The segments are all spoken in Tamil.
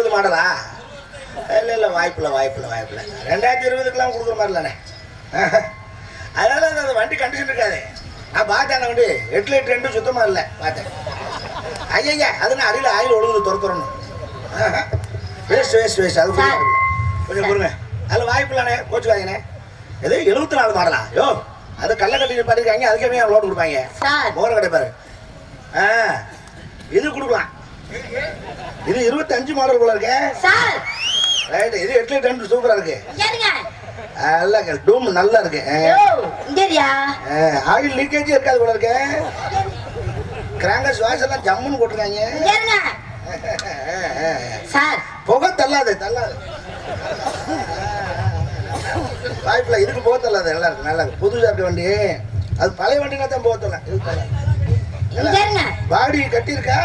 இருபது மாடலா? இல்லை இல்லை வாய்ப்பில்லை வாய்ப்பில்லை வாய்ப்பில்லை. ரெண்டாயிரத்தி இருபதுக்கெல்லாம் கொடுக்குற மாதிரி இல்லைண்ணே. அதனால அந்த வண்டி கண்டிஷன் இருக்காது. நான் பார்த்தேன் வண்டி எட்டு லைட் ரெண்டும் சுத்தமாக இல்லை. பார்த்தேன். ஐயா அது நான் அடியில் ஆயில் ஒழுகுது துர துறணும் வேஸ்ட் வேஸ்ட் வேஸ்ட் அது. கொஞ்சம் பொறுங்க அதில் வாய்ப்பில்லானே கோச்சுக்காதீங்கண்ணே ஏதோ எழுபத்தி நாலு மாடலா? யோ அது கல்ல கட்டி பண்ணிருக்காங்க அதுக்கே லோன் கொடுப்பாங்க. மோர கிடைப்பாரு ஆ இது கொடுக்கலாம். இது இருபத்தஞ்சு மாடல் போல இருக்கு. சார். ரைட் இது எட்டு டென் சூப்பரா இருக்கு. நல்லா டூம் நல்லா இருக்கு. ஆயில் லீக்கேஜ் இருக்காது போல இருக்கு. கிராங்கஸ் வாய்ஸ் எல்லாம் ஜம்முன்னு போட்டிருக்காங்க. சார். புகை தள்ளாது தள்ளாது. வாய்ப்புல இதுக்கு போக தள்ளாது நல்லா இருக்கு நல்லா இருக்கு. புதுசா இருக்க வண்டி. அது பழைய வண்டினா தான் போக தரலாம் பாடி கட்டியிருக்கா?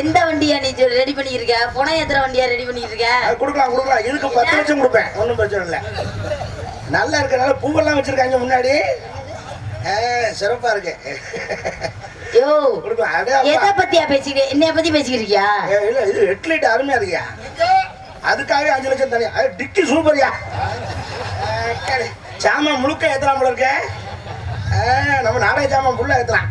எந்த வண்டியா நீ ரெடி பண்ணிருக்க புனை ஏத்துற வண்டியா ரெடி பண்ணிருக்க அது கொடுக்கலாம் கொடுக்கலாம். இதுக்கு பத்து லட்சம் கொடுப்பேன். ஒன்றும் பிரச்சனை இல்லை. நல்லா இருக்கனால பூவெல்லாம் வச்சிருக்காங்க முன்னாடி. சிறப்பா இருக்கு. யோ. எதை பத்தியா பேசிக்க என்னைய பத்தி பேசிக்கிறியா? இல்ல இது எட்டு லைட் அருமையா இருக்கியா? அதுக்காகவே அஞ்சு லட்சம் தனியா டிக்கி சூப்பர்யா. சாமான் முழுக்க ஏத்தலாம் போல இருக்க. நம்ம நாடக சாமான் ஃபுல்லா ஏத்தலாம்.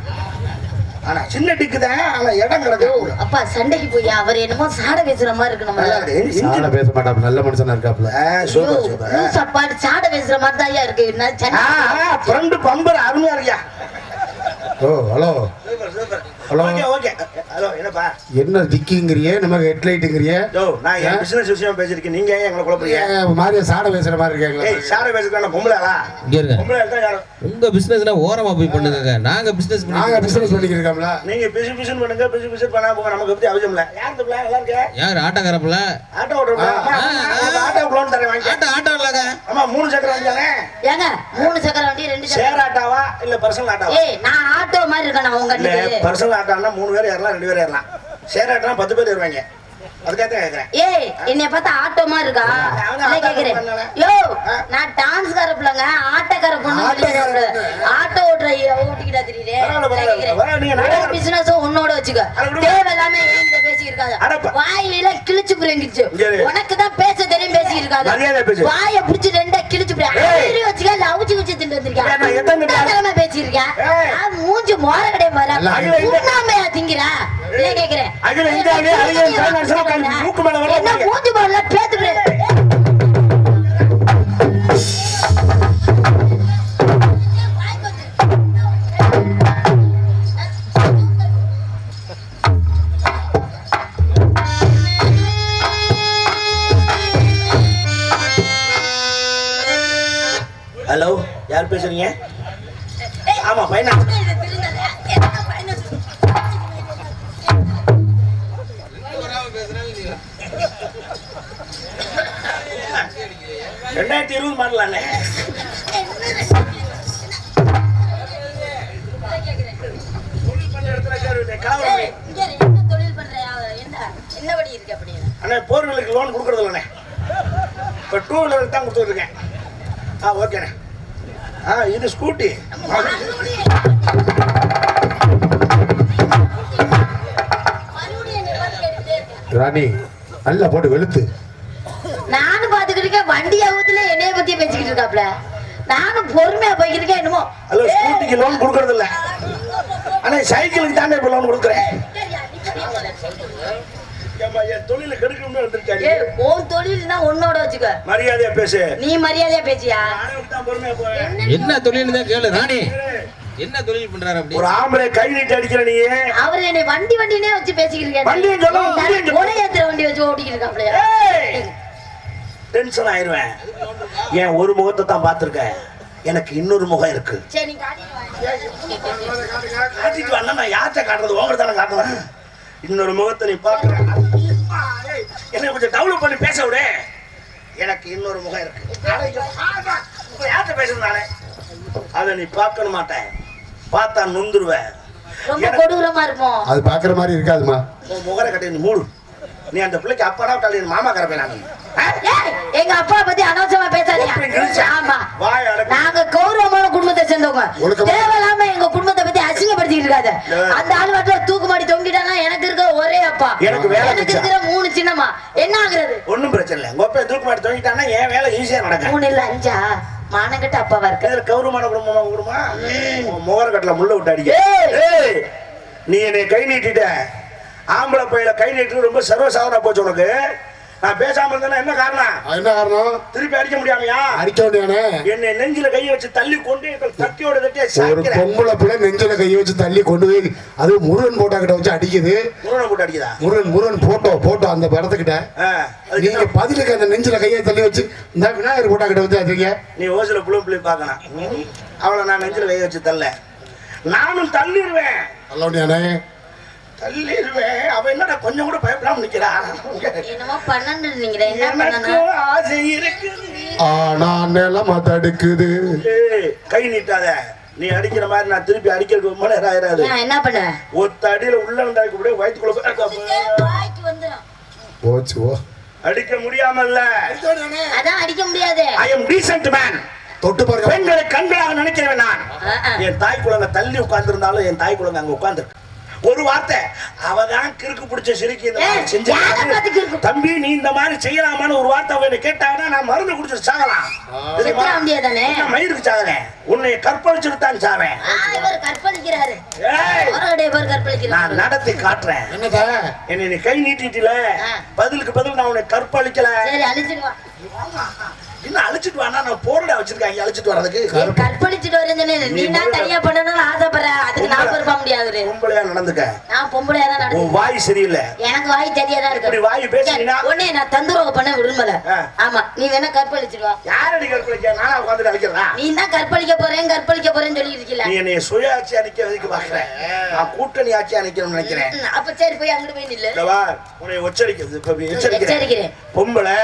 ஆனா சின்ன டிக்கு தான் ஆனா இடம் கிடக்கும் அப்பா சண்டைக்கு போய் அவர் என்னமோ சாட பேசுற மாதிரி இருக்கு நம்ம சாட பேச மாட்டாப்ல நல்ல மனுஷனா இருக்காப்ல. சூப்பர் சாட பேசுற மாதிரி தான் இருக்கு. என்ன சண்டை? ஃப்ரெண்டு பம்பர் அருமையா இருக்கியா? ஓ hello. Super super Hello. Okay okay. Hello என்னப்பா? என்ன டிக்கிங்கிறியே நமக்கு ஹெட்லைட்டுங்கிறிய யோ நான் என் பிசினஸ் விஷயம் பேசிருக்கேன் நீங்க ஏன் எங்களை குழப்பறீங்க? மாதிரியா சாட பேசுற மாதிரி இருக்காங்களா ஏய் சாரை பேசுறதுக்கான பொம்பளைங்களா இங்க இருங்க. பொம்பளை தான் யாரும். உங்க பிசினஸ்னா ஓரமா போய் பண்ணுங்க நாங்க பிசினஸ் நாங்க பிசினஸ் பண்ணிக்கிட்டு இருக்கோம்ல நீங்க பிசு பிசுன்னு பண்ணுங்க. பிசு பிசு பண்ணா போங்க. நமக்கு பத்தி அவசியம் இல்ல. யார் இந்த பிள்ளை? நல்லா இருக்க? யார் ஆட்டோக்காரப்புல? ஆட்டோ ஓட்டுறா ஆட்டோ லோன் தரேன் வாங்கி. ஆட்டோ ஆட்டோ இல்லங்க. ஆமா மூணு சக்கரம் வாங்கியானே ஏங்க மூணு சக்கர வண்டி ரெண்டு சக்கர ஷேர் ஆட்டாவா? இல்ல பர்சனல் ஆட்டாவா? ஏய் நான் ஆட்டோ மாதிரி இருக்கேன் உங்க பர்சனல் ஆட்டானா மூணு பேர் ஏறலாம் ரெண்டு பேர் ஏறலாம். ஷேர் ஆட்டா பத்து பேர் ஏறுவாங்க ஏய் என்னைய பார்த்தா ஆட்டோ மாதிரி இருக்கா? கேக்குறேன். யோ நான் டான்ஸ்கார பிள்ளைங்க ஆட்டோக்கார பொண்ணு ஆட்டோ ஓட்டுற ஓட்டிக்கிட்டா தெரியுதே உன்னோட வச்சுக்க. தேவையில்லாம என்கிட்ட. வாயில கிழிச்சு புரிஞ்சிச்சு. உனக்கு தான் பேச தெரியும் பேசியிருக்காத. மரியாதை பேசு. வாயை புடிச்சு ரெண்டா கிழிச்சு புரிய வச்சுக்க அவுச்சு நான் எத்தனை வந்திருக்கேன் பேசியிருக்கேன். மோர கிடையாது இந்த- உண்ணாமையா திங்கிற? இல்ல கேக்குறேன் என்ன. மூஞ்சி போடல ஹலோ யார் பேசுறீங்க? ஆமா பையனா? படி இருக்கு அப்படின்னு அண்ணே போர் வீலுக்கு லோன் கொடுக்கறது இல்லைண்ணே இப்போ டூ வீலருக்கு தான் கொடுத்துருக்கேன் ஆ ஓகேண்ணே ஆ இது ஸ்கூட்டி. ராணி நல்லா போட்டு வெளுத்து நானும் பாத்துக்கிட்டு இருக்கேன் வண்டி அவுத்துல என்னைய பத்தியே பேசிக்கிட்டு இருக்காப்ல? நானும் பொறுமையா போய்கிட்டு இருக்கேன் என்னமோ. ஹலோ ஸ்கூட்டிக்கு லோன் கொடுக்கறது இல்ல அண்ணே சைக்கிளுக்கு தானே இப்போ லோன் கொடுக்குறேன் ஏம்மா, என் தொழில கெடுக்கணும்னு வந்திருக்காடி ஏய், உன் தொழில்னா உன்னோட வச்சுக்க. மரியாதையா பேசு. நீ மரியாதையா பேசியா? நானும் தான் பொறுமையா போறேன். என்ன தொழில் தான் கேளு ராணி. என்ன தொழில் பண்றாரு அப்படி? ஒரு ஆம்பளை கை நீட்டி அடிக்கிற நீ. அவர் என்னை வண்டி வண்டினே வச்சு பேசிக்கிட்டு வண்டியும் சொல்ல, வண்டி வச்சு இருக்காப்லையா? டென்ஷன் ஆயிருவேன் என் ஒரு முகத்தை தான் பார்த்திருக்கேன். எனக்கு இன்னொரு முகம் இருக்கு. காட்டிட்டு வா. நான் யார்கிட்ட காட்டுறது? உங்கள்கிட்ட தானே காட்டுவேன் இன்னொரு முகத்தை நீ பார்க்கற ஏய், என்னை கொஞ்சம் டெவலப் பண்ணி பேச விடு. எனக்கு இன்னொரு முகம் இருக்கு. யார்கிட்ட பேசுறது நானே? அதை நீ பார்க்கணும் மாட்டேன். பார்த்தா நொந்துருவேன். அது பாக்குற மாதிரி இருக்காதுமா. உன் முகரை கட்டி நீ மூடு. நீ அந்த பிள்ளைக்கு அப்பாடா விட்டாலே மாமா கரப்பேன் நான் எங்க அப்பா பத்தி அனாவசியமா பேசாதீங்க? ஆமா. நாங்க கௌரவமான குடும்பத்தை சேர்ந்தவங்க. தேவையில்லாம எங்க குடும்பத்தை பத்தி அசிங்கப்படுத்திட்டு இருக்காத. அந்த ஆள் வாட்டில தூக்கு மாடி தொங்கிட்டானா எனக்கு இருக்க ஒரே அப்பா. எனக்கு எனக்கு. இருக்கிற மூணு சின்னம்மா. என்ன ஆகுறது? ஒண்ணும் பிரச்சனை இல்லை. கோப்பை தூக்கு மாட்டி தூக்கிட்டான்னா என் வேலை ஈஸியா நடக்கும். மூணு இல்ல அஞ்சா? மானங்கட்ட அப்பாவா இருக்க. இதுல கௌரவமான குடும்பமா குடும்பமா முகர கட்டில முள்ள விட்டு அடிக்க. நீ என்னை கை நீட்டிட்ட. ஆம்பளை பையில கை நீட்டு ரொம்ப சர்வசாதாரண போச்சு உனக்கு. நான் பேசாம இருந்தேன்னா என்ன காரணம்? அது என்ன காரணம்? திருப்பி அடிக்க முடியாமையா? அடிக்க வேண்டியானே என்னை நெஞ்சில கையை வச்சு தள்ளி கொண்டு ஒரு சாய்க்கிற பொம்பளை பிள்ளை நெஞ்சில கையை வச்சு தள்ளி கொண்டு போய் அது முருகன் போட்டோ கிட்ட வச்சு அடிக்குது. முருகனை போட்டு அடிக்குதா? முருகன் முருகன் போட்டோ போட்டோ அந்த அதுக்கு நீங்க? பதிலுக்கு அந்த நெஞ்சில கையை தள்ளி வச்சு இந்த விநாயகர் போட்டோ கிட்ட வச்சு அதுங்க நீ ஓசில புள்ள புள்ளி பார்க்கணும். அவளை நான் நெஞ்சில கையை வச்சு தள்ள நானும் தள்ளிடுவேன். வேண்டியானே தள்ளிடுவேன் அவன் என்னடா கொஞ்சம் கூட பயப்படாம நிக்கிறா? என்னமோ பண்ணன்னு நீங்களே என்ன பண்ணணும்? ஆசை இருக்குது. ஆனா நிலமா தடுக்குது கை நீட்டாத. நீ அடிக்கிற மாதிரி நான் திருப்பி அடிக்கிறது ரொம்ப நேரம் ஆயிராது. என்ன ஒத்த அடியில உள்ள வந்தாக்க கூட வயிற்றுக்குள்ள போய் வாய்க்கு வந்துரும். போச்சு ஓ அடிக்க முடியாமல்ல. அதான் அடிக்க முடியாது. ஐ எம் டீசென்ட் மேன் தொட்டு பாருங்க. பெண்களை கண்களாக நினைக்கிறவன் நான். என் தாய் குழந்தை தள்ளி உட்கார்ந்திருந்தாலும் என் தாய் குழந்தை அங்க உட்கார்ந்து ஒரு வார்த்தை. அவதான் கிறுக்கு பிடிச்ச சிரிக்கி செஞ்சு? தம்பி நீ இந்த மாதிரி செய்யலாமான்னு ஒரு வார்த்தை அவன் என்னை கேட்டாங்கன்னா நான் மருந்து குடிச்சு சாகலாம். நான் மயிருக்கு சாகிறேன் உன்னை கற்பழிச்சுட்டு தான் சாவேன் கற்பழிக்கிறாரு. நான் நடத்தி காட்டுறேன். என்னை நீ கை நீட்டிட்டில. பதிலுக்கு பதில் நான் உன்னை கற்பழிக்கல. இன்னும் அழிச்சிட்டு வானா நான் போர்டா வச்சிருக்கேன் அழிச்சிட்டு வர்றதுக்கு. கற்பழிச்சிட்டு வரேன்னு சொன்னேன். நீ தான் தனியா நான் முடியாது பொம்பளையா நடந்துக்க. நான் பொம்பளையா தான் உன் நடந்து வாய் சரியில்லை. எனக்கு வாய் சரியா தான் இப்படி இருக்கு வாய் பேசினா உடனே நான் தந்துருவ பண்ண விரும்பல. ஆமா நீ வேணா கற்பழிச்சிடுவா. யாரடி கற்பழிக்க நானா உட்காந்துட்டு அழிக்கிறதா? நீ தான் கற்பழிக்க போறேன் கற்பழிக்க போறேன்னு சொல்லி இருக்கல நீ என்னை சுயாட்சி அணிக்க வைக்க பாக்குற நான் கூட்டணி ஆட்சி அணிக்கணும்னு நினைக்கிறேன். அப்ப சரி போய் அங்கிட்டு போய் நில்லு. வா, உன்னை உச்சரிக்கிறது இப்ப எச்சரிக்கிறேன். பொம்பளை.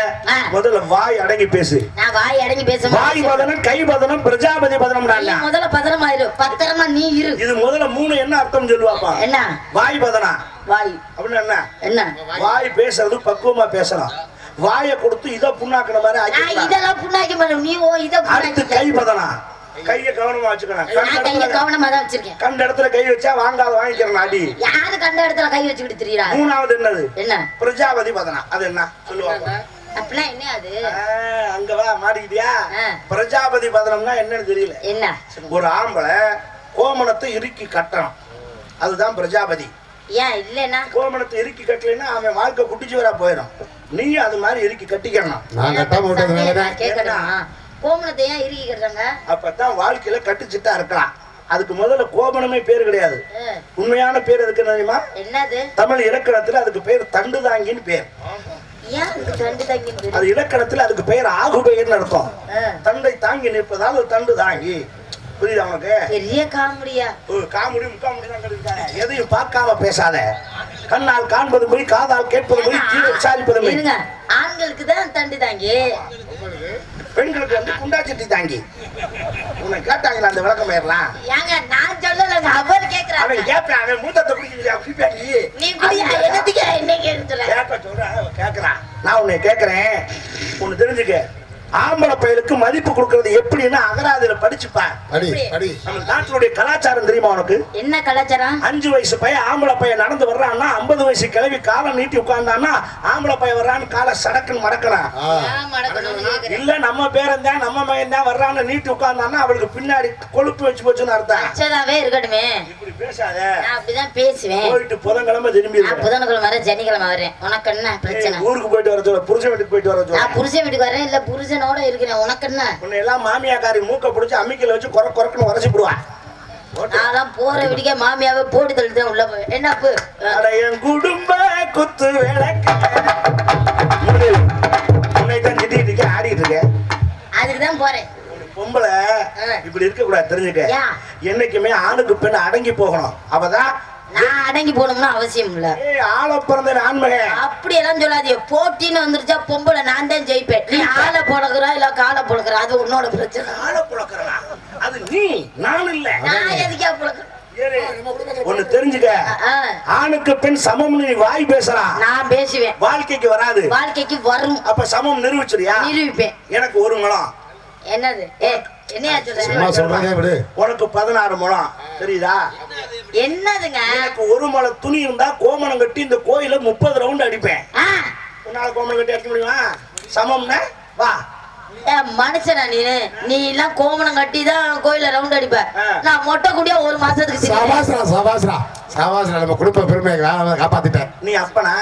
முதல்ல வாய் அடங்கி பேசு. நான் வாய் அடங்கி பேச வாய் பதனம் கை பதனம் பிரஜாபதி பதனம் நீ முதல்ல பத்திரமா இரு பத்திரமா நீ இரு. இது முதல்ல மூணு என்ன அர்த்தம் சொல்லுவாப்பா. என்ன? வாய் பதனா. வாய். அப்படின்னு என்ன? என்ன? வாய் பேசுறது பக்குவமா பேசலாம். வாயை கொடுத்து இதை புண்ணாக்குன மாதிரி ஆக்கிக்கலாம் இதெல்லாம் புண்ணாக்கி மாட்டேன். நீ ஓ இத அடுத்து கை பதனா. கைய கவனமா வச்சுக்கணும். கண்ட இடத்துல- கவனமா தான் வச்சிருக்கேன். கண்ட இடத்துல கை வச்சா வாங்காத வாங்கிக்கிறேன் அடி. யாரு கண்ட இடத்துல கை வச்சுக்கிட்டு திரியறா? மூணாவது என்னது? என்ன? பிரஜாபதி பதனா. அது என்ன? சொல்லுவாங்க. அப்படின்னா என்ன அது? அங்க வா மாட்டிக்கிட்டியா? ஆ. பிரஜாபதி பதனம்னா என்னன்னு தெரியல. என்ன? ஒரு ஆம்பளை கோமணத்தை இறுக்கி கட்டணும். அதுதான் பிரஜாபதி. ஏன் இல்லைன்னா? கோமணத்தை இறுக்கி கட்டலைன்னா அவன் வாழ்க்கை குட்டிச்சுவரா போயிடும். நீயும் அது மாதிரி இறுக்கி கட்டிக்கணும். நான் கட்டாம விட்டதுனாலதான் கேட்கணும்? கோமணத்தை ஏன் இறுக்கி கட்டுறாங்க அப்பதான் வாழ்க்கையில கட்டுச்சிட்டா இருக்கலாம். அதுக்கு முதல்ல கோமணமே பேர் கிடையாது. உண்மையான பேர் எதுக்கு தெரியுமா? என்னது? தமிழ் இலக்கணத்துல அதுக்கு பேர் பேர். அதுக்கு தண்டு தங்கி அது இலக்கணத்துல அதுக்கு பெயர் ஆகுபெயர்னு அர்த்தம். தண்டை தாங்கி நிற்பதால் தண்டு தாங்கி புரியுதா உனக்கு பெரிய காமெடியா? காமெடி முக்காமெடி தான் கண்டிருக்காங்க எதையும் பார்க்காம பேசாத. கண்ணால் காண்பது போய் காதால் கேட்பது போய் கீழே விசாரிப்பது இருங்க ஆண்களுக்கு தான் தண்டு தாங்கி. பெண்களுக்கு வந்து குண்டாச்சட்டி தாங்கி. உன்னை கேட்டாங்களா அந்த விளக்கம் பெயர்லாம் ஏங்க நான் சொல்லலைங்க அவர் கேக்குறாங்க அவன் கேட்பான் அவன் மூத்தத்தை குடிக்கிறீங்க குடிப்பாடி நீ குடியா என்னத்துக்கு என்ன கேட்கல கேட்க சொல்றேன் அவன் கேட்கறான். நான் உன்னை கேட்கறேன். ஒன்னு தெரிஞ்சுக்க. ஆம்பளை பயலுக்கு மதிப்பு கொடுக்கறது எப்படின்னு அகராதியில அடி நம்ம நாட்டினுடைய கலாச்சாரம் தெரியுமா உனக்கு? என்ன கலாச்சாரம்? அஞ்சு வயசு பையன் ஆம்பளை பையன் நடந்து வர்றான்னா ஐம்பது வயசு கிளவி காலம் நீட்டி உட்கார்ந்தான்னா ஆம்பளை பையன் வர்றான்னு காலை சடக்குன்னு மடக்கலாம். இல்ல நம்ம பேரன் தான் நம்ம மகன் தான் வர்றான்னு நீட்டி உட்கார்ந்தான்னா அவளுக்கு பின்னாடி கொழுப்பு வச்சு போச்சுன்னு அர்த்தம். அச்சதாவே இருக்கட்டுமே. இப்படி பேசாத. நான் அப்படிதான் பேசுவேன். போயிட்டு புதன்கிழமை திரும்பி நான் புதன்கிழமை வரேன் சனிக்கிழமை வரேன். உனக்கு என்ன பிரச்சனை? ஊருக்கு போயிட்டு வர சொல்ல புருஷன் வீட்டுக்கு போயிட்டு வர சொல்ல. நான் புருஷன் வீட்டுக்கு வரேன் இல்ல புருஷனோட இருக்கிறேன் உனக்கு என்ன உன்னை எல்லாம் மாமியாக்காரி மூக்க பிடிச்சி அம்மிக்கல வச்சு குறை குறைக்குன்னு உரைச்சி விடுவான் நான் போற வீட்டுக்கே மாமியாவே போட்டு தள்ளிட்டு உள்ள போய் என்ன என் குடும்ப குத்து விளக்கு. உன்னை தான் திட்டிட்டு இருக்கேன் ஆடிட்டு இருக்கேன். அதுக்கு தான் போறேன். ஒரு பொம்பளை. இப்படி இருக்க கூடாது தெரிஞ்சுக்க? என்னைக்குமே ஆணுக்கு பெண் அடங்கி போகணும். அவதான் நான் அடங்கி போகணும்னு அவசியம் இல்ல. ஆள பிறந்த ஆண்மகன் அப்படி எல்லாம் சொல்லாதீங்க போட்டின்னு வந்துருச்சா பொம்பளை நான் தான் ஜெயிப்பேன். நீ ஆளை பொழக்கிறா இல்ல காலை பொழக்கிறா அது உன்னோட பிரச்சனை. ஆள புழக்கிறா அது நீ நான் இல்ல. நான் எதுக்கா பொழக்கிறேன். ஒண்ணு தெரிஞ்சுக்க. ஆணுக்கு பெண் சமம்னு நீ வாய் பேசலாம் நான் பேசுவேன். வாழ்க்கைக்கு வராது. வாழ்க்கைக்கு வரும். அப்ப சமம் நிரூபிச்சிருயா நிரூபிப்பேன். எனக்கு ஒரு முழம் என்னது? ஏ என்னையா சும்மா சொல்ற சொல்றதே விடு. உனக்கு பதினாறு முழம். தெரியுதா? என்னதுங்க? எனக்கு ஒரு மலை துணி இருந்தா கோமணம் கட்டி இந்த கோயில முப்பது ரவுண்ட் அடிப்பேன். ஆ, உன்னால கோமணம் கட்டி அடிக்க முடியுமா? சமம்னா? வா. ஏ, மனுஷனா நீனு? நீ எல்லாம் கோமணம் கட்டி தான் கோயில ரவுண்ட் அடிப்ப. ஆ. நான் மொட்டை குடியா ஒரு மாசத்துக்கு. சபாஸ்ரா சபாஸ்ரா சபாஸ்ரா நம்ம குடும்ப பெருமையை காப்பாத்திட்டேன். நீ அப்பனா?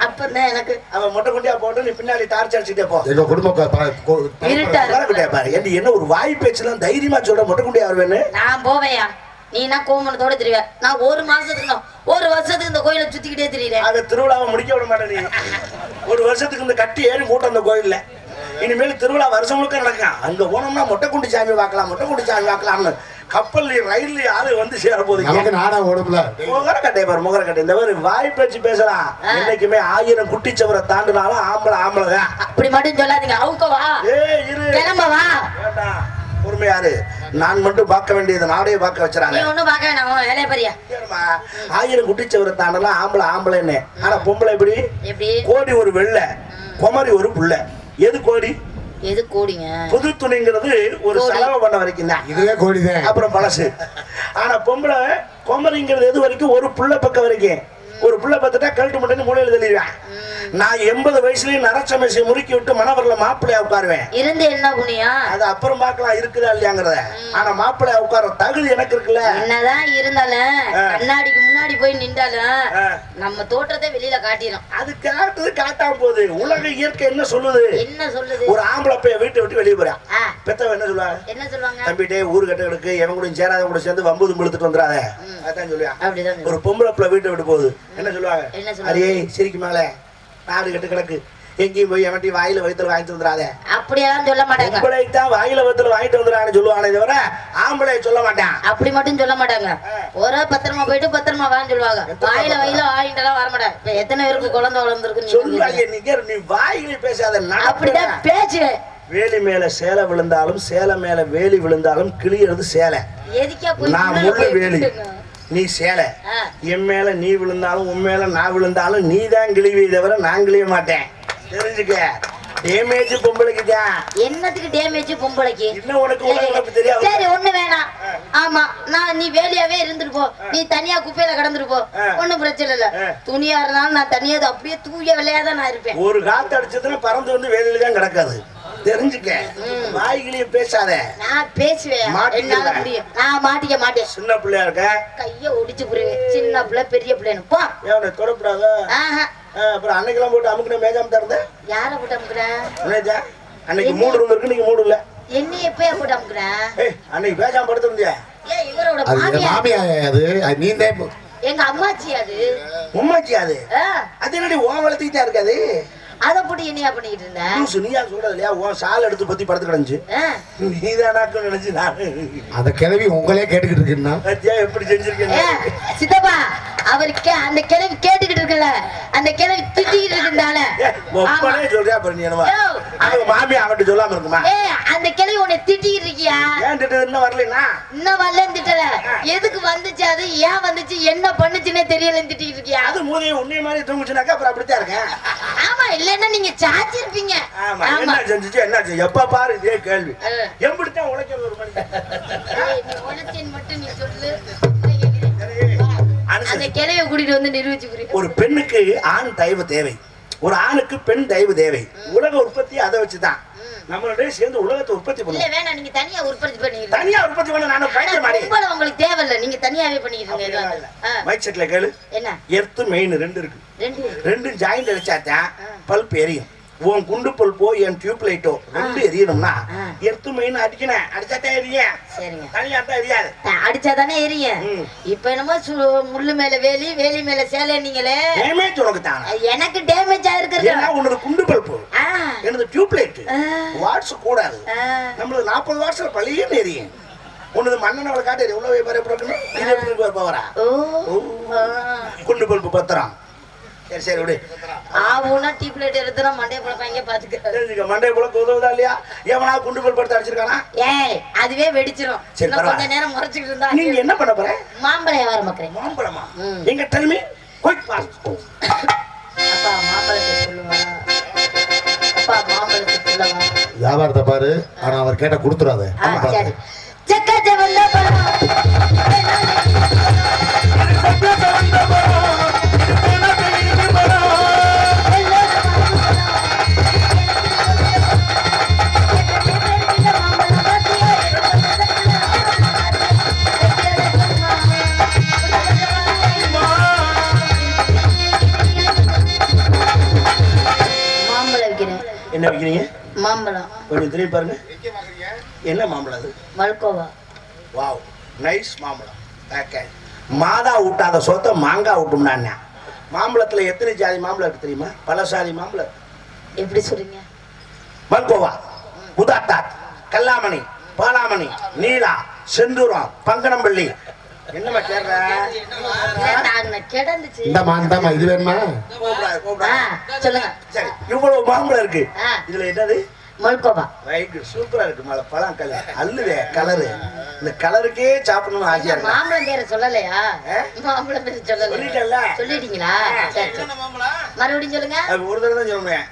அப்பதான் எனக்கு அவன் மொட்டை குண்டியா போட்டு நீ பின்னாடி டார்ச் அடிச்சுட்டே போ. எங்க குடும்ப க- ப- கு- இருட்டா இருக்கு. வரக்கிட்டே பாரு. ஏண்டி என்ன ஒரு வாய் பேச்சுலாம் தைரியமா சொல்ற மொட்டை குண்டியா வருவேன்னு? நான் போவேயா? நீ என்ன கோமணத்தோட திரிவ? நான் ஒரு மாசத்துக்கு நான் ஒரு வருஷத்துக்கு இந்த கோயிலை சுத்திக்கிட்டே திரியிறேன். ஆக திருவிழாவை முடிக்க விட மாட்டேன் நீ. ஒரு வருஷத்துக்கு இந்த கட்டி ஏறி கூட்டம் அந்த கோயில்ல. இனிமேல் திருவிழா வருஷம் முழுக்க நடக்கும் அங்க போனோம்னா மொட்டை குண்டி சாமி பார்க்கலாம் மொட்டை குண்டி சாமி பார்க்கலாம்னு. கப்பல்லையும் ரயில்லையும் ஆளு வந்து சேர போகுது நமக்கு நாடகம் ஓடும்ல. முகர கட்டை பாரு முகர கட்டை இந்த மாதிரி வாய் பேச்சு பேசலாம். என்னைக்குமே ஆயிரம் குட்டிச்சவரை தாண்டினாலும் ஆம்பளை ஆம்பளை தான். அப்படி மட்டும் சொல்லாதீங்க. அவுக்கவா ஏ இரு. கிளம்பவா வேண்டாம் பொறுமையாரு நான் மட்டும் பார்க்க வேண்டியது நாடே பார்க்க வச்சுறாங்க ஒண்ணும் பார்க்க வேணாம். ஆயிரம் குட்டிச்சவரை தாண்டலாம் ஆம்பளை ஆம்பளைன்னு. ஆனா பொம்பளை எப்படி? கோடி ஒரு வெள்ளை குமரி ஒரு புள்ள. எது கோடி? எது கோடிங்க? புது துணிங்கிறது ஒரு கோடி. செலவு பண்ண வரைக்கும் தான். இதுவே கோடிதான். அப்புறம் பழசு. ஆனா பொம்பளை குமரிங்கிறது எது வரைக்கும் ஒரு புள்ள பக்கம் வரைக்கும். ஒரு புள்ள பத்துட்டா கழட்டு மட்டும் மூலையில தெளிவேன் நான் எண்பது வயசுலயும் நரச்சமேசை முறுக்கி விட்டு மணவரில் மாப்பிள்ளையா உட்காருவேன். இருந்து என்ன புண்ணியம் அது அப்புறம் பார்க்கலாம் இருக்குதா இல்லையாங்கிறத. ஆனா மாப்பிள்ளையா உட்கார தகுதி எனக்கு இருக்குல்ல. என்னதான் இருந்தாலும். கண்ணாடிக்கு போய் நின்றாலும். நம்ம தோற்றத்தை வெளியில காட்டிடும் அது காட்டுது காட்டாம போகுது. உலக இயற்கை என்ன சொல்லுது? என்ன சொல்லுது? ஒரு ஆம்பளை வீட்டை விட்டு வெளியே போறான். ஆ, பெத்தவன் என்ன சொல்லுவா? என்ன சொல்லுவாங்க? தம்பிட்டே ஊரு கட்ட கிடக்கு எவன் கூட சேராத கூட சேர்ந்து வம்புது கொடுத்துட்டு வந்துடாத அதான் அப்படிதான் ஒரு பொம்பளை பிள்ளை வீட்டை விட்டு போகுது. என்ன சொல்லுவாங்க? அடியே சிரிக்கு மேல. நாடு கட்டு கிடக்கு. எங்கேயும் போய் எவன்ட்டி வாயில வயித்துல வாங்கிட்டு வந்துடாத. அப்படியெல்லாம் சொல்ல மாட்டாங்க. பொம்பளை தான் வாயில வயித்துல வாங்கிட்டு வந்துடான்னு சொல்லுவானே தவிர ஆம்பளை சொல்ல மாட்டான். அப்படி மட்டும் சொல்ல மாட்டாங்க. ஒரு பத்திரமா போயிட்டு பத்திரமா வான்னு சொல்லுவாங்க. வாயில வாயில வாங்கிட்டெல்லாம் வர மாட்டாங்க. இப்ப எத்தனை பேருக்கு குழந்தை வளர்ந்துருக்கு சொல்லுவாங்க நீங்க நீ வாயில பேசாத அப்படிதான். பேசுவேன் வேலி மேல சேலை விழுந்தாலும் சேலை மேல வேலி விழுந்தாலும் கிளியறது சேலை. நான் போய் வேலி? நீ சேலை. என் மேல நீ விழுந்தாலும் உன் மேல நான் விழுந்தாலும் நீ தான் கிழிவே தவிர நான் கிழிய மாட்டேன். தெரிஞ்சுக்க. டேமேஜ் பொம்பளைக்கு தான் என்னத்துக்கு டேமேஜ் பொம்பளைக்கு? இன்னும் உனக்கு தெரியாது. சரி ஒண்ணு வேணாம். ஆமா நான் நீ வேலையாவே இருந்துட்டு போ. நீ தனியா குப்பையில கடந்துட்டு போ. ஒண்ணும் பிரச்சனை இல்ல. துணியா இருந்தாலும் நான் தனியா அது அப்படியே தூய வெள்ளையா தான் நான் இருப்பேன். ஒரு காத்து அடிச்சதுன்னா பறந்து வந்து வேலையில தான் கிடக்காது. தெரிஞ்சுக்க. வாய்கிளிய பேசாத. நான் பேசுவேன். என்னால முடியும். நான் மாட்டிக்க மாட்டேன். சின்ன பிள்ளையா இருக்க? கைய ஒடிச்சு புரிவேன் சின்ன பிள்ளை பெரிய பிள்ளைன்னு. போ. ஏன் தொடப்படாத அப்புறம் அன்னைக்கெல்லாம் போட்டு அமுக்குன மேஜாம திறந்த? யார போட்டு அமுக்குறேன் என்னஜா அன்னைக்கு மூடு ரூம் இருக்கு நீங்க மூடு இல்ல. என்ன எப்பயா போட்டு அமுக்குறேன் ஏய் அன்னைக்கு பேசாம படுத்திருந்தியா? ஏன் இவரோட மாமியா அது. அது நீ தான் எங்க அம்மாச்சி அது. உம்மாச்சி அது? அது என்னடி ஓ வளர்த்திக்கிட்டா இருக்காது? அத போட்டு என்னையா பண்ணிட்டு இருந்த லூசு நீயா சொல்றது இல்லையா? உன் சால் எடுத்து பத்தி படுத்து கிடந்துச்சு நினைச்சு நான். அந்த கிழவி உங்களே கேட்டுக்கிட்டு இருக்குன்னா? எப்படி ஏ, செஞ்சிருக்கேன் சித்தப்பா அவர் அந்த கிழவி கேட்டுக்கிட்டு இருக்குல்ல? அந்த கிழவி திட்டிக்கிட்டு ஒப்பனே சொல்றியா நீ அவங்க மாமி அவன்கிட்ட சொல்லாம இருக்குமா? ஏ அந்த கிழவி உன்னை திட்டிக்கிட்டு இருக்கியா? ஏன் இன்னும் வரலைன்னா? இன்னும் வரலன்னு திட்டல. எதுக்கு வந்துச்சு அது? ஏன் வந்துச்சு? என்ன பண்ணுச்சுன்னே தெரியலன்னு திட்டிக்கிட்டு இருக்கியா? அது மூதையை உன்னைய மாதிரி தூங்குச்சுனாக்கா அப்புறம் அப்படித்தான் இருக்கேன். இல்லன்னா நீங்க சாச்சி இருப்பீங்க. ஆமா என்ன செஞ்சுச்சு என்ன செஞ்சு எப்ப பாரு இதே கேள்வி. ஆ. எப்படித்தான் உழைக்கிறது ஒரு மனுஷன். உழைச்சேன்னு மட்டும் நீ சொல்லு. அந்த. கிளைய கூட்டிட்டு வந்து நிரூபிச்சு ஒரு பெண்ணுக்கு ஆண் தயவு தேவை. ஒரு ஆணுக்கு பெண் தயவு தேவை. உலக உற்பத்தி அதை வச்சுதான். நம்மளுடைய சேர்ந்து உலகத்தை உற்பத்தி இல்ல பண்ணுவோம் வேணாம். நீங்க தனியா உற்பத்தி பண்ணிருங்க தனியா உற்பத்தி பண்ண நானும் உங்களுக்கு தேவையில்ல. நீங்க தனியாவே பண்ணிருங்க அப்படிலாம் இல்ல. மைக் செட்ல கேளு. என்ன? எர்த்து மெயின் ரெண்டு இருக்கு. ரெண்டு ரெண்டும் ஜாயிண்ட் அடிச்சாத்தான் பல்ப் எரியும். உன் குண்டு பல்போ என் டியூப் லைட்டோ ரெண்டு எரியணும்னா ஆ. எர்த்து மெயின் அடிக்கணும் அடிச்சாத்தான் எரியும் சரிங்க. தனியா தான் எரியாது. அடிச்சாதானே எரியும் ம். இப்ப என்னமோ முள்ளு மேல வேலி வேலி மேல சேலை நீங்களே. டேமேஜ் உனக்கு தானே? எனக்கு டேமேஜ் ஆயிருக்கிறது? ஏன்னா உன்னோட குண்டு பல்பு எனது டியூப் லைட் வாட்ஸ் கூடாது. ஆ. நம்மளது நாற்பது வாட்ஸ்ல பழியன்னு எரியும் உன்னது மண்ணெண்ணை காட்டு எவ்வளவு இது எப்படி இருக்கு பவரா? ஓ. ஆ. குண்டு பல்பு பத்திரம். சரி சரி விடு. ஆவுன்னா டீப் லைட் எடுத்துனா மண்டைய பழப்பாங்க பாத்துக்க தெரிஞ்சுக்க மண்டை குள்ள உதவுதா இல்லையா? எவனா குண்டு பல்பு எடுத்து அடிச்சிருக்கானா? ஏய் அதுவே வெடிச்சிரும். சரி, கொஞ்ச. நேரம் முறைச்சுக்கிட்டு இருந்தா நீங்க என்ன பண்ண போற? மாம்பழம் வியாபாரம் பாக்குறேன் மாம்பழமா. எங்க தனிமை குயிக் பாஸ்ட் அப்பா மாம்பழத்தை சொல்லுவா அப்பா மாம்பழத்தை சொல்லுவா வியாபாரத்தை பாரு. ஆனா அவர் கேட்ட கொடுத்துறாத. சரி. செக்க செவந்த திரும்பி பாருங்க. என்ன மாம்பழம் அது? மல்கோவா. வாவ் நைஸ் மாம்பழம். ஓகே மாதா ஊட்டாத சொத்தை மாங்காய் ஊட்டும்னா என்ன மாம்பழத்துல எத்தனை ஜாதி மாம்பழம் இருக்கு தெரியுமா? பல சாதி மாம்பழம். எப்படி சொல்றீங்க? மல்கோவா உதாத்தாத் கல்லாமணி பாலாமணி நீலா செந்தூரம் பங்கனம்பள்ளி. கிடந்துச்சு இந்தாம்மா இந்தாம்மா இது வேணுமா. சொல்லுங்க. சரி இவ்வளவு மாம்பழம் இருக்கு. இதுல என்னது? மல்கோவா ரைட்டு சூப்பரா இருக்கு மழை பழம் கலர் அல்லுதே கலரு இந்த கலருக்கே சாப்பிடணும்னு ஆசையா மாம்பழம் பேரை சொல்லலையா? மாம்பழம் பேரை சொல்லல சொல்லிட்டேன்ல சொல்லிட்டீங்களா மறுபடியும் சொல்லுங்க ஒரு தடவை தான் சொல்லுவேன்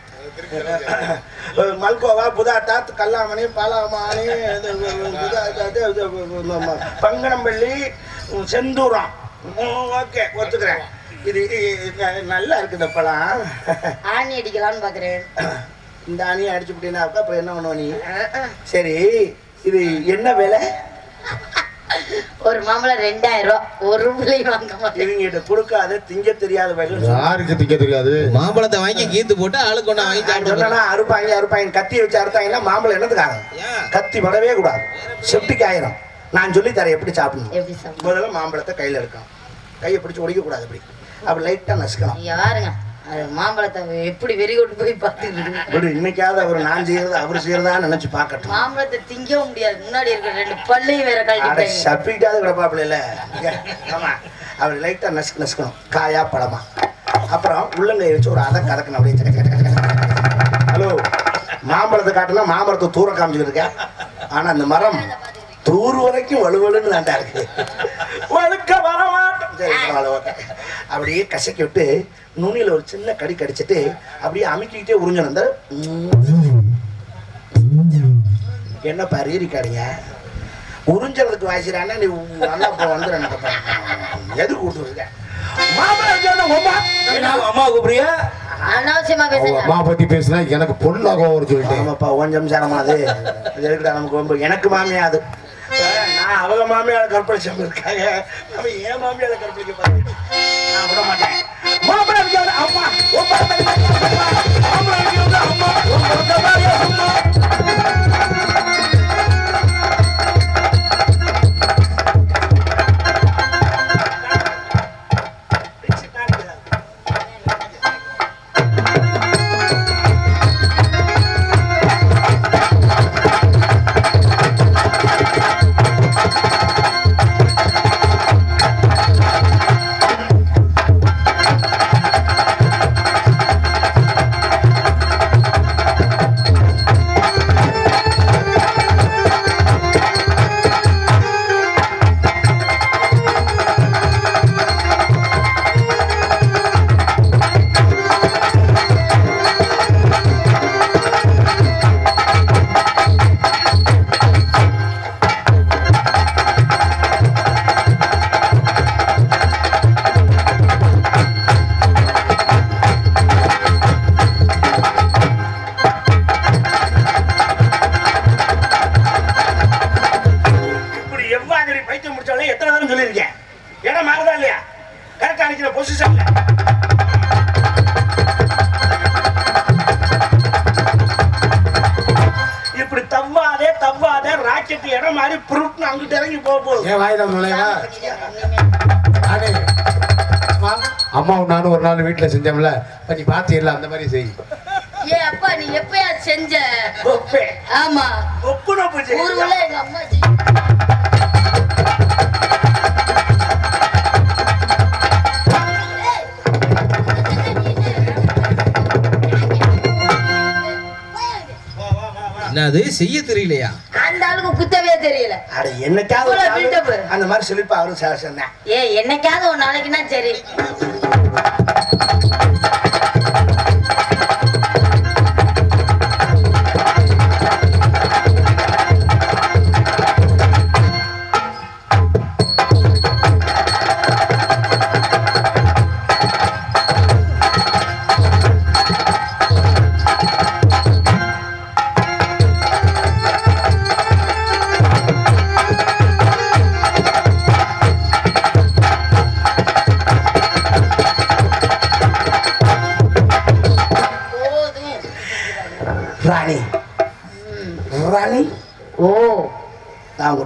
மல்கோவா புதாட்டாத் கல்லாமணி பாலாமணி பங்கனம்பள்ளி செந்தூரம் ஓகே ஒத்துக்கிறேன் இது இது நல்லா இருக்கு இந்த பழம் ஆணி அடிக்கலாம்னு பாக்குறேன் இந்த அணியை அடிச்சு விட்டீங்கன்னா அப்புறம் என்ன பண்ணுவ நீ? சரி இது என்ன விலை? ஒரு மாம்பழம் ரெண்டாயிரம் ரூபாய் ஒரு பிள்ளை வாங்க மாட்டேன். இவங்கிட்ட கொடுக்காத திங்க தெரியாத வயலு யாருக்கு திங்க தெரியாது? மாம்பழத்தை வாங்கி கீத்து போட்டு ஆளுக்கு ஒண்ணா வாங்கி சொன்னா அறுப்பாங்க அறுப்பாங்க கத்தி வச்சு அறுத்தாங்கன்னா மாம்பழம் என்னதுக்காக? கத்தி படவே கூடாது. செப்டிக் ஆயிரும். நான் சொல்லி தரேன் எப்படி சாப்பிடணும்? முதல்ல மாம்பழத்தை கையில எடுக்கணும். கையை பிடிச்சி உடைக்க கூடாது அப்படி அப்படி லைட்டா நசுக்கணும். இங்க பாருங்க அது மாம்பழத்தை எப்படி வெறி கொண்டு போய் பார்த்துக்கிட்டு இன்னைக்காவது அவர் நான் செய்யறது அவர் செய்யறதா நினைச்சு பார்க்கட்டும். மாம்பழத்தை திங்கவும் முடியாது. முன்னாடி இருக்கிற ரெண்டு பல்லையும் வேற கழட்டி சப்பிட்டாவது கிடப்பாப்புல இல்ல ஆமா. லைட்டா நசுக்கு நசுக்கணும். காயா பழமா. அப்புறம் உள்ளங்கை வச்சு ஒரு அதை கதக்கணும் அப்படியே. ஹலோ மாம்பழத்தை காட்டினா மாம்பழத்தை தூர இருக்கேன். ஆனா அந்த மரம் தூர் வரைக்கும் வலுவலுன்னு தாண்டா இருக்கு. வழுக்க வர மாட்டோம். சரி. அப்படியே கசக்கி விட்டு நுனியில ஒரு சின்ன கடி கடிச்சிட்டு அப்படியே அமுக்கிக்கிட்டே உறிஞ்சணும். இந்த என்ன பரீரிக்காடிங்க உறிஞ்சறதுக்கு வாசிறான்னா நீ நல்லா வந்துடு எனக்கு எதுக்கு கொடுத்துருக்க எனக்கு பொண்ணாக வரும்னு சொல்லிட்டேன். ஆமாப்பா கொஞ்சம் சரமாது அது எதுக்குடா நமக்கு ரொம்ப எனக்கு மாமியா அது. நான் அவங்க மாமியால கற்பழிச்சாம இருக்காங்க நம்ம ஏன் மாமியால கற்பழிக்க பாருங்க நான் விட மாட்டேன் மாப்பிள்ளை இருக்காரு, அம்மா அம்மா. மாப்பிள்ளை அம்மா அம்மா. ஏன் வாய்தான் நுழைவா? அம்மாவும் நானும் ஒரு நாள் வீட்டுல செஞ்சோம்ல. நீ பாத்தீங்கல்ல அந்த மாதிரி செய். ஏ அப்பா நீ எப்பயா செஞ்ச? ஒப்பே. ஆமா. ஊருக்குள்ள எங்க அம்மா என்னது? செய்ய தெரியலையா? தெரியல. அட என்னைக்காவது அந்த மாதிரி சொல்லிப்பா அவரும் சொன்னேன். ஏ என்னைக்காவது ஒரு நாளைக்குன்னா சரி.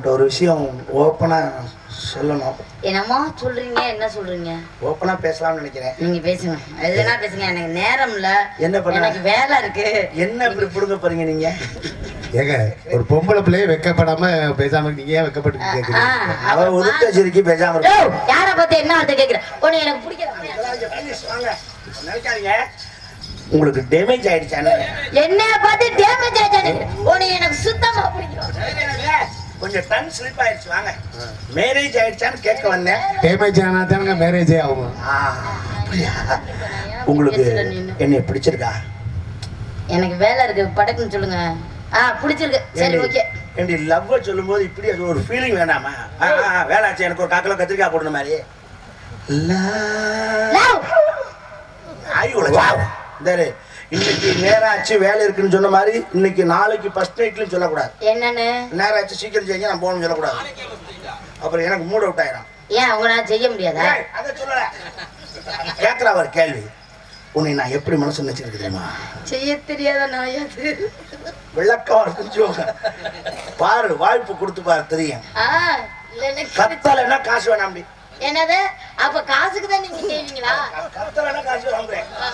நான் உங்கள்கிட்ட ஒரு விஷயம் ஓப்பனாக சொல்லணும். என்னமோ சொல்றீங்க? என்ன சொல்றீங்க? ஓப்பனாக பேசலாம்னு நினைக்கிறேன். நீங்க பேசுங்க. எதுனா பேசுங்க. எனக்கு நேரம் இல்ல என்ன பண்ண? எனக்கு வேலை இருக்கு. என்ன இப்படி பிடுங்க போறீங்க நீங்க? ஏங்க ஒரு பொம்பளை பிள்ளைய வெக்கப்படாம பேசாம நீங்க ஏன் வெக்கப்பட்டு கேக்குறீங்க? அவ உருட்ட சிரிக்கி பேசாம யார பார்த்து என்ன வார்த்தை கேக்குற? உன்னை எனக்கு பிடிக்கல. உங்களுக்கு டேமேஜ் ஆயிடுச்சானே என்னைய பார்த்து டேமேஜ் ஆயிட்டானு உன்னை எனக்கு சுத்தமா பிடிக்கும் கொஞ்சம் டன் ஸ்லிப் ஆயிடுச்சு வாங்க மேரேஜ் ஆயிடுச்சான்னு கேட்க வந்தேன் டேமேஜ் ஆனா தானங்க மேரேஜே ஆகும் ஆ, அப்படியா உங்களுக்கு. என்னை பிடிச்சிருக்கா எனக்கு வேலை இருக்கு படக்குன்னு சொல்லுங்க ஆ பிடிச்சிருக்கு சரி ஓகே என்னுடைய லவ்வை சொல்லும்போது இப்படி அது ஒரு ஃபீலிங் வேணாமா வேலாச்சு எனக்கு ஒரு காக்கிலோ கத்திரிக்காய் போடணும் மாதிரி லவ் ஆய் உழைச்சா இந்த இன்னைக்கு நேரம் ஆச்சு வேலை இருக்குன்னு சொன்ன மாதிரி இன்னைக்கு நாளைக்கு ஃபர்ஸ்ட் நைட்லயும் சொல்லக்கூடாது. என்னன்னு? நேரம் ஆச்சு சீக்கிரம் செய்யுங்க நான் போகணும்னு சொல்லக்கூடாது. அப்புறம் எனக்கு மூட் அவுட் ஆயிரும். ஏன் அவங்களால செய்ய முடியாதா? அதை சொல்லல. கேட்கிற ஒரு கேள்வி. உன்னை நான் எப்படி மனசு நினைச்சிருக்கு தெரியுமா? செய்ய தெரியாத நாயாது விளக்கம் புரிஞ்சுக்கோங்க. பாரு வாய்ப்பு கொடுத்து பாரு தெரியும். கத்தலைன்னா காசு வேணாம் என்னது? அப்ப காசுக்கு தான் நீங்க செய்வீங்களா? கத்தலைன்னா காசு வேணாம்